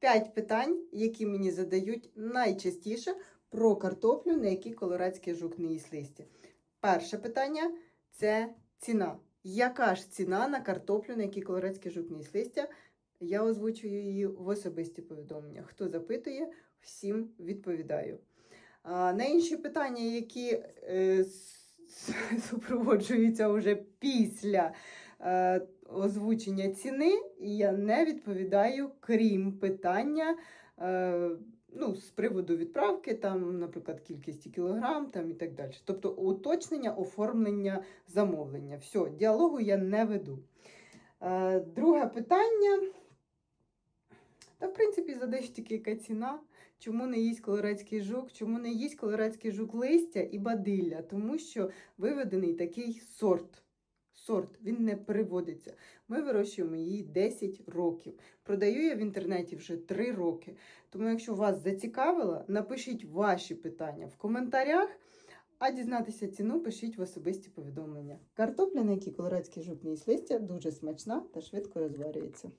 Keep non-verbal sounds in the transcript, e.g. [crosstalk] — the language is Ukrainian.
5 питань, які мені задають найчастіше про картоплю, на якій колорадський жук не їсть листя. Перше питання це ціна. Яка ж ціна на картоплю, на якій колорадський жук не їсть листя? Я озвучую її в особисті повідомлення. Хто запитує, всім відповідаю. А, на інші питання, які е, [laughs] супроводжуються вже після озвучення ціни, і я не відповідаю, крім питання. Е, Ну, з приводу відправки, там, наприклад, кількості кілограм там, і так далі. Тобто уточнення, оформлення замовлення. Все, діалогу я не веду. Е, друге питання. Та, в принципі, задаєш тільки яка ціна. Чому не їсть колорадський жук? Чому не їсть колорадський жук листя і бадилля? Тому що виведений такий сорт. Сорт, він не переводиться. Ми вирощуємо її 10 років. Продаю я в інтернеті вже 3 роки. Тому, якщо вас зацікавило, напишіть ваші питання в коментарях, а дізнатися ціну пишіть в особисті повідомлення. Картопля, на якій колорадські жупні листя, дуже смачна та швидко розварюється.